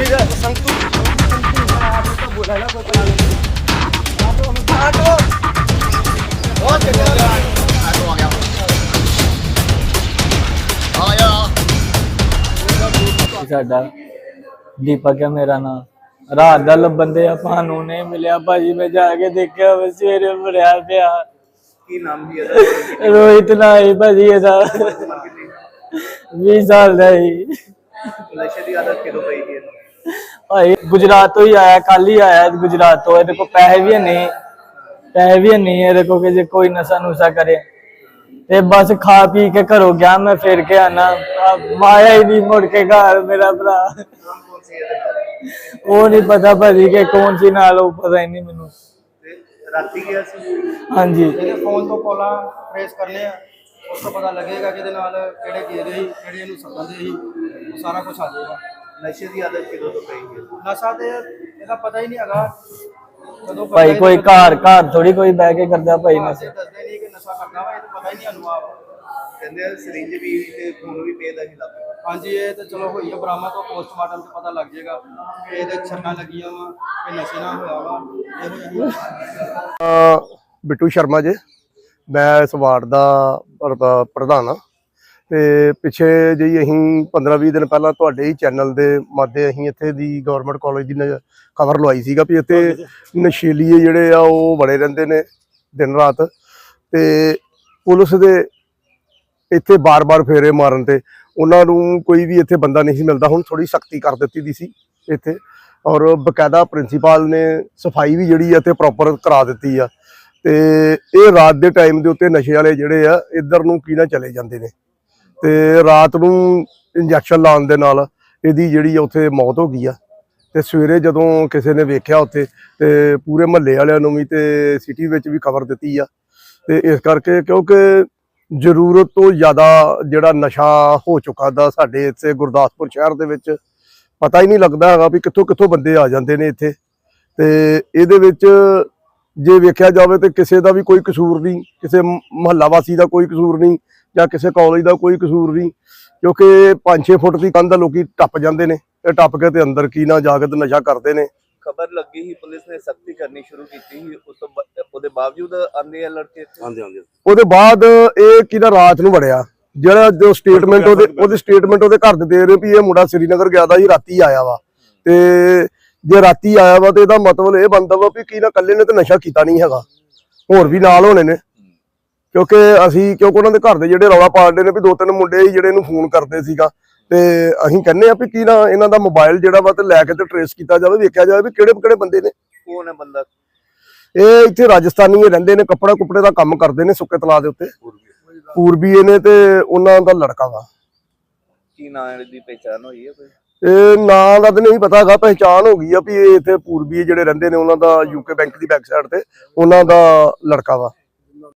ਪਹਿਲਾਂ ਕੋਈ ਪਤਾ ਨਹੀਂ ਆਟੋ ਆਟੋ ਬਹੁਤ ਚੰਗਾ ਆਟੋ ਆ ਗਿਆ ਆ ਗਿਆ ਇਹ ਸਾਡਾ ਦੀਪਕ ਹੈ ਮੇਰਾ ਨਾਮ। ਰਾਤ ਦਾ ਲੱਭੰਦੇ ਆਪਾਂ ਨੂੰ ਨਹੀਂ ਮਿਲਿਆ। ਭਾਜੀ ਮੈਂ ਜਾ ਕੇ ਦੇਖਿਆ ਵਾ ਸਵੇਰੇ ਭਰਿਆ ਪਿਆ। ਕੀ ਨਾਮ ਵੀ ਇਹਦਾ? ਰੋਹਿਤ ਨਾਈ ਭਾਜੀ ਇਹਦਾ। 20 ਸਾਲ ਦਾ ਹੀ ਨਸ਼ੇ ਦੀ ਆਦਤ ਕਿਦੋਂ ਪਈ ਇਹਨੂੰ? ਭਾਈ ਗੁਜਰਾਤ ਤੋਂ ਹੀ ਆਇਆ ਕੱਲ ਹੀ ਆਇਆ ਗੁਜਰਾਤ ਤੋਂ। ਇਹਦੇ ਕੋਲ ਪੈਸੇ ਵੀ ਨਹੀਂ ਪੈਸੇ ਵੀ ਨਹੀਂ ਇਹਦੇ ਕੋਲ ਕਿ ਜੇ ਕੋਈ ਨਸ਼ਾ ਨੁਸ਼ਾ ਕਰੇ। ਤੇ ਬਸ ਖਾ ਪੀ ਕੇ ਘਰੋਂ ਗਿਆ ਮੈਂ ਫਿਰ ਕੇ ਆਣਾ ਮਾਇਆ ਹੀ ਨਹੀਂ ਮੁੜ ਕੇ ਘਰ ਮੇਰਾ ਭਰਾ। ਉਹ ਨਹੀਂ ਪਤਾ ਭਾਜੀ ਕਿ ਕੌਣ ਸੀ ਨਾਲ ਉਹ ਪਤਾ ਹੀ ਨਹੀਂ ਮੈਨੂੰ। ਰਾਤੀ ਗਿਆ ਸੀ? ਹਾਂਜੀ। ਫੋਨ ਤੋਂ ਕਾਲਾਂ ਟ੍ਰੇਸ ਕਰਨੇ ਆ ਉਸ ਤੋਂ ਪਤਾ ਲੱਗੇਗਾ ਕਿ ਇਹਦੇ ਨਾਲ ਕਿਹੜੇ ਗਏ ਸੀ ਕਿਹੜੇ ਇਹਨੂੰ ਸੱਦਦੇ ਸੀ ਉਹ ਸਾਰਾ ਕੁਝ ਆ ਜਾਏਗਾ। ਨਸ਼ੇ ਦੀ ਆਦਤ ਕਿਦੋਂ ਤੋਂ ਪਈ ਸੀ ਨਸ਼ਾ ਤੇ ਇਹਦਾ ਪਤਾ ਹੀ ਨਹੀਂ ਹੈਗਾ। ਕਦੋਂ ਭਾਈ ਕੋਈ ਘਰ ਘਰ ਥੋੜੀ ਕੋਈ ਬਹਿ ਕੇ ਕਰਦਾ ਭਾਈ ਨਸ਼ਾ। ਦੱਸਦੇ ਨਹੀਂ ਕਿ ਨਸ਼ਾ ਕਰਦਾ ਵਾ ਇਹ ਤਾਂ ਪਤਾ ਹੀ ਨਹੀਂ ਸਾਨੂੰ ਆਪ। ਕਹਿੰਦੇ ਆ ਸਰਿੰਜ ਵੀ ਤੇ ਖੂਨ ਵੀ ਪੇਦਾ ਸੀ ਲੱਗ ਹਾਂਜੀ ਇਹ ਤਾਂ ਚਲੋ ਹੋਈ ਆ ਬਰਾਮਦ ਤੋਂ ਪੋਸਟਮਾਰਟਮ ਤੇ ਪਤਾ ਲੱਗ ਜਾਏਗਾ ਕਿ ਇਹਦੇ ਛੱਕਾਂ ਲੱਗੀਆਂ ਵਾ ਕਿ ਨਸ਼ੇ ਨਾਲ ਹੋਇਆ ਵਾ। ਬਿੱਟੂ ਸ਼ਰਮਾ ਜੀ ਮੈਂ ਇਸ ਵਾਰਡ ਦਾ ਪ੍ਰ- ਪ੍ਰਧਾਨ ਹਾਂ ਤੇ ਪਿੱਛੇ ਜਿਹੀ ਅਸੀਂ 15-20 ਦਿਨ ਪਹਿਲਾਂ ਤੁਹਾਡੇ ਹੀ ਚੈਨਲ ਦੇ ਮਾਧੇ ਅਸੀਂ ਇੱਥੇ ਦੀ ਗਵਰਨਮੈਂਟ ਕਾਲਜ ਦੀ ਖਬਰ ਲਵਾਈ ਸੀਗਾ ਵੀ ਇੱਥੇ ਨਸ਼ੀਲੀਏ ਜਿਹੜੇ ਆ ਉਹ ਬੜੇ ਰਹਿੰਦੇ ਨੇ ਦਿਨ ਰਾਤ। ਤੇ ਪੁਲਿਸ ਦੇ ਇੱਥੇ ਬਾਰ-ਬਾਰ ਫੇਰੇ ਮਾਰਨ ਤੇ ਉਹਨਾਂ ਨੂੰ ਕੋਈ ਵੀ ਇੱਥੇ ਬੰਦਾ ਨਹੀਂ ਸੀ ਮਿਲਦਾ ਹੁਣ ਥੋੜੀ ਸਖਤੀ ਕਰ ਦਿੱਤੀ ਦੀ ਸੀ ਇੱਥੇ। ਔਰ ਬਕਾਇਦਾ ਪ੍ਰਿੰਸੀਪਲ ਨੇ ਸਫ਼ਾਈ ਵੀ ਜਿਹੜੀ ਆ ਤੇ ਪ੍ਰੋਪਰ ਕਰਾ ਦਿੱਤੀ ਆ। ਤੇ ਇਹ ਰਾਤ ਦੇ ਟਾਈਮ ਦੇ ਉੱਤੇ ਨਸ਼ੇ ਵਾਲੇ ਜਿਹੜੇ ਆ ਇੱਧਰ ਨੂੰ ਕੀ ਨਾ ਚਲੇ ਜਾਂਦੇ ਨੇ। ਤੇ ਰਾਤ ਨੂੰ ਇੰਜੈਕਸ਼ਨ ਲਾਉਣ ਦੇ ਨਾਲ ਇਹਦੀ ਜਿਹੜੀ ਉੱਥੇ ਮੌਤ ਹੋ ਗਈ ਆ। ਤੇ ਸਵੇਰੇ ਜਦੋਂ ਕਿਸੇ ਨੇ ਵੇਖਿਆ ਉੱਥੇ ਤੇ ਪੂਰੇ ਮਹੱਲੇ ਵਾਲਿਆਂ ਨੂੰ ਵੀ ਤੇ ਸਿਟੀ ਵਿੱਚ ਵੀ ਖਬਰ ਦਿੱਤੀ ਆ। ਤੇ ਇਸ ਕਰਕੇ ਕਿਉਂਕਿ ਜ਼ਰੂਰਤ ਤੋਂ ਜ਼ਿਆਦਾ ਜਿਹੜਾ ਨਸ਼ਾ ਹੋ ਚੁੱਕਾ ਦਾ ਸਾਡੇ ਇੱਥੇ ਗੁਰਦਾਸਪੁਰ ਸ਼ਹਿਰ ਦੇ ਵਿੱਚ, ਪਤਾ ਹੀ ਨਹੀਂ ਲੱਗਦਾ ਹੈਗਾ ਵੀ ਕਿੱਥੋਂ ਕਿੱਥੋਂ ਬੰਦੇ ਆ ਜਾਂਦੇ ਨੇ ਇੱਥੇ। ਤੇ ਇਹਦੇ ਵਿੱਚ ਜੇ ਵੇਖਿਆ ਜਾਵੇ ਤੇ ਕਿਸੇ ਦਾ ਵੀ ਕੋਈ ਕਸੂਰ ਨਹੀਂ, ਕਿਸੇ ਮਹੱਲਾ ਵਾਸੀ ਦਾ ਕੋਈ ਕਸੂਰ ਨਹੀਂ ਜਾਂ ਕਿਸੇ ਕਾਲਜ ਦਾ ਕੋਈ ਕਸੂਰ ਨਹੀਂ ਕਿਉਂਕਿ 5-6 ਫੁੱਟ ਦੀ ਕੰਧ ਲੋਕੀ ਟੱਪ ਜਾਂਦੇ ਨੇ ਤੇ ਟੱਪ ਕੇ ਤੇ ਅੰਦਰ ਕੀ ਨਾ ਜਾ ਕੇ ਤੇ ਨਸ਼ਾ ਕਰਦੇ ਨੇ। ਖਬਰ ਲੱਗੀ ਸੀ ਪੁਲਿਸ ਨੇ ਸਖਤੀ ਕਰਨੀ ਸ਼ੁਰੂ ਕੀਤੀ ਸੀ ਉਸ ਤੋਂ ਬਾ- ਉਹਦੇ ਬਾਵਜੂਦ ਆਂਦੇ ਆ ਲੜਕੇ ਇੱਥੇ? ਉਹਦੇ ਬਾਅਦ ਇਹ ਕਿਹਦਾ ਰਾਤ ਨੂੰ ਵੜਿਆ ਜਿਹੜਾ ਜੋ ਸਟੇਟਮੈਂਟ ਉਹਦੇ ਉਹਦੀ ਸਟੇਟਮੈਂਟ ਉਹਦੇ ਘਰ ਦੇ ਦੇ ਰਹੇ ਵੀ ਇਹ ਮੁੰਡਾ ਸ੍ਰੀਨਗਰ ਗਿਆ ਦਾ ਜੀ ਰਾਤੀ ਆਇਆ ਵਾ। ਤੇ ਜੇ ਰਾਤੀ ਆਇਆ ਵਾ ਤੇ ਇਹਦਾ ਮਤਲਬ ਇਹ ਬਣਦਾ ਵਾ ਵੀ ਕੀ ਨਾ ਇਕੱਲੇ ਨੇ ਤੇ ਨਸ਼ਾ ਕੀਤਾ ਨਹੀਂ ਹੈਗਾ ਹੋਰ ਵੀ ਨਾਲ ਹੋਣੇ ਨੇ। ਕਿਉਂਕਿ ਅਸੀਂ ਕਿਉਂਕਿ ਉਹਨਾਂ ਦੇ ਘਰ ਦੇ ਜਿਹੜੇ ਰੌਲਾ ਪਾਉਂਦੇ ਨੇ ਵੀ ਦੋ ਤਿੰਨ ਮੁੰਡੇ ਜਿਹੜੇ ਇਹਨੂੰ ਫੋਨ ਕਰਦੇ ਸੀਗਾ। ਤੇ ਅਸੀਂ ਕਹਿੰਨੇ ਆ ਵੀ ਕੀ ਨਾ ਇਹਨਾਂ ਦਾ ਮੋਬਾਈਲ ਜਿਹੜਾ ਵਾ ਤੇ ਲੈ ਕੇ ਤੇ ਟਰੇਸ ਕੀਤਾ ਜਾਵੇ ਵੇਖਿਆ ਜਾਵੇ ਵੀ ਕਿਹੜੇ ਕਿਹੜੇ ਬੰਦੇ ਨੇ। ਕੌਣ ਹੈ ਬੰਦਾ? ਇਹ ਇੱਥੇ ਰਾਜਸਥਾਨੀ ਹੀ ਰਹਿੰਦੇ ਨੇ ਕੱਪੜਾ ਕੁਪੜੇ ਦਾ ਕੰਮ ਕਰਦੇ ਨੇ ਸੁੱਕੇ ਤਲਾਅ ਦੇ ਉੱਤੇ। ਪੂਰਬੀਏ ਨੇ ਤੇ ਉਹਨਾਂ ਦਾ ਲੜਕਾ ਵਾ। ਕੀ ਨਾਂ ਦੀ ਪਹਿਚਾਨ ਹੋਈ ਹੈ ਕੋਈ? ਇਹ ਨਾਂ ਦਾ ਤਾਂ ਨਹੀਂ ਪਤਾ ਹੈਗਾ ਪਹਿਚਾਨ ਹੋ ਗਈ ਆ ਵੀ ਇਹ ਇੱਥੇ ਪੂਰਬੀਏ ਜਿਹੜੇ ਰਹਿੰਦੇ ਨੇ ਉਹਨਾਂ ਦਾ ਯੂਕੇ ਬੈਂਕ ਦੀ ਬੈਕ ਸਾਈਡ ਤੇ ਉਹਨਾਂ ਦਾ ਲੜਕਾ ਵਾ।